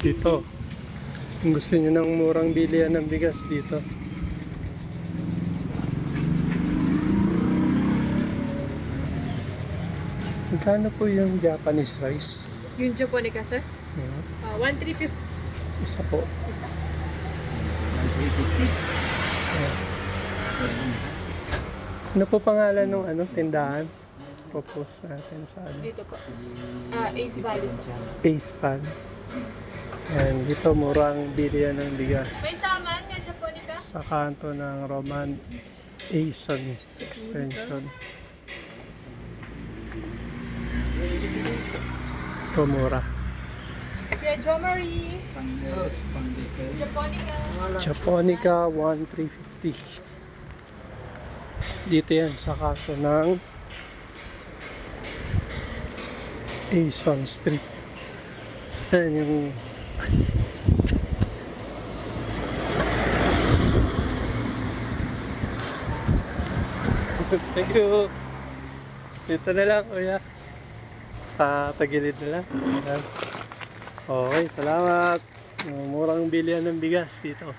dito. Kung gusto nyo ng murang bilihan ng bigas dito. Magkano po yung Japanese rice? Yung Japonica, sir? Yeah. Uh, 1,350 Isa po. isa. Ano po pangalan ng ano, tindahan? Popost natin sa ano, Dito po. Ah, Ace Value po. Ace Pan. And dito murang bilihan ng bigas. Sa kanto ng Roman Ason Extension. Ito mura. Kuya Jo Marie. Japonica. Japonica 1350. Dito yan sa kanto ng Ason Street. Yan yung Thank you. Dito na lang, kuya. Tatagilid na lang. Okay, salamat. Murang bilihan ng bigas dito.